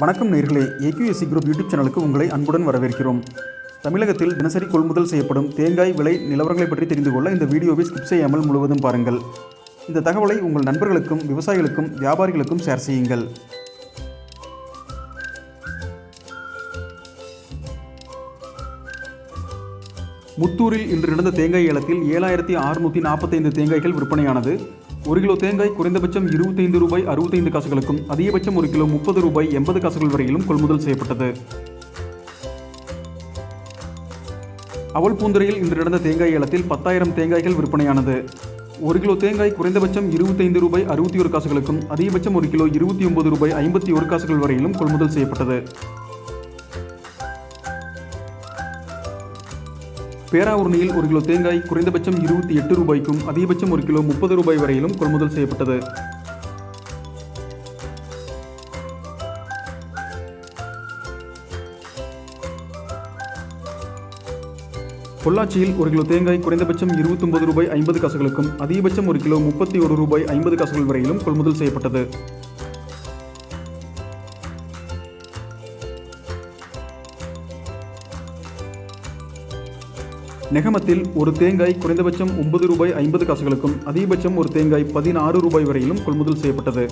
வணக்கம் நேர்களே. AQSC group YouTube சேனலுக்கு உங்களை அன்புடன் வரவேற்கிறோம். தமிழகத்தில் தினசரி கொள்முதல் செய்யப்படும் தேங்காய் விலை நிலவரங்களை பற்றி தெரிந்து கொள்ள இந்த வீடியோவை ஸ்கிப் செய்யாமல் முழுவதும் பாருங்கள். இந்த தகவலை உங்கள் நண்பர்களுக்கும் விவசாயிகளுக்கும் வியாபாரிகளுக்கும் ஷேர் செய்யுங்கள். முத்தூரில் இன்று நடந்த தேங்காய் ஏலத்தில் ஏழாயிரத்தி அறுநூற்றி நாற்பத்தைந்து தேங்காய்கள் விற்பனையானது. ஒரு கிலோ தேங்காய் குறைந்தபட்சம் இருபத்தைந்து ரூபாய் அறுபத்தைந்து காசுகளுக்கும் அதிகபட்சம் ஒரு கிலோ முப்பது ரூபாய் எண்பது காசுகள் வரையிலும் கொள்முதல் செய்யப்பட்டது. அவல் பூந்துறையில் இன்று நடந்த தேங்காய் ஏலத்தில் பத்தாயிரம் தேங்காய்கள் விற்பனையானது. ஒரு கிலோ தேங்காய் குறைந்தபட்சம் இருபத்தைந்து ரூபாய் அறுபத்தி ஒரு காசுகளுக்கும் அதிகபட்சம் ஒரு கிலோ இருபத்தி ஒன்பது ரூபாய் ஐம்பத்தி ஒரு காசுகள் வரையிலும் கொள்முதல் செய்யப்பட்டது. பேராவூர்ணியில் ஒரு கிலோ தேங்காய் குறைந்தபட்சம் இருபத்தி எட்டு ரூபாய்க்கும் அதிகபட்சம் ஒரு கிலோ முப்பது ரூபாய் வரையிலும் கொள்முதல் செய்யப்பட்டது. பொள்ளாச்சியில் ஒரு கிலோ தேங்காய் குறைந்தபட்சம் இருபத்தொன்பது ரூபாய் ஐம்பது காசுகளுக்கும் அதிகபட்சம் ஒரு கிலோ முப்பத்தி ஒரு ரூபாய் ஐம்பது காசுகள் வரையிலும் கொள்முதல் செய்யப்பட்டது. நெகமத்தில் ஒரு தேங்காய் குறைந்தபட்சம் ஒன்பது ரூபாய் ஐம்பது காசுகளுக்கும் அதிகபட்சம் ஒரு தேங்காய் பதினாறு ரூபாய் வரையிலும் கொள்முதல் செய்யப்பட்டது.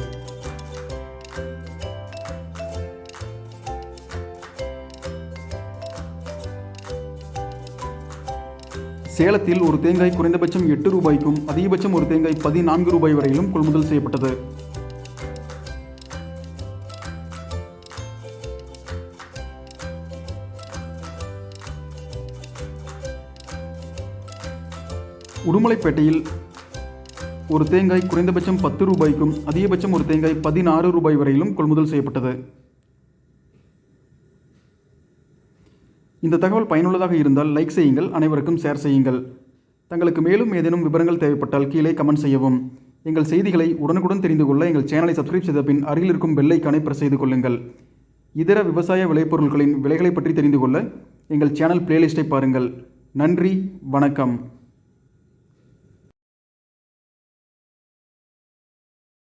சேலத்தில் ஒரு தேங்காய் குறைந்தபட்சம் எட்டு ரூபாய்க்கும் அதிகபட்சம் ஒரு தேங்காய் பதினான்கு ரூபாய் வரையிலும் கொள்முதல் செய்யப்பட்டது. உடுமலைப்பேட்டையில் ஒரு தேங்காய் குறைந்தபட்சம் பத்து ரூபாய்க்கும் அதிகபட்சம் ஒரு தேங்காய் பதினாறு ரூபாய் வரையிலும் கொள்முதல் செய்யப்பட்டது. இந்த தகவல் பயனுள்ளதாக இருந்தால் லைக் செய்யுங்கள் அனைவருக்கும் ஷேர் செய்யுங்கள். தங்களுக்கு மேலும் ஏதேனும் விவரங்கள் தேவைப்பட்டால் கீழே கமெண்ட் செய்யவும். எங்கள் செய்திகளை உடனுக்குடன் தெரிந்து கொள்ள எங்கள் சேனலை சப்ஸ்கிரைப் செய்த பின் அருகில் இருக்கும் பெல் பிரஸ் செய்து கொள்ளுங்கள். இதர விவசாய விளைபொருட்களின் விலைகளை பற்றி தெரிந்து கொள்ள எங்கள் சேனல் பிளேலிஸ்ட்டை பாருங்கள். நன்றி வணக்கம்.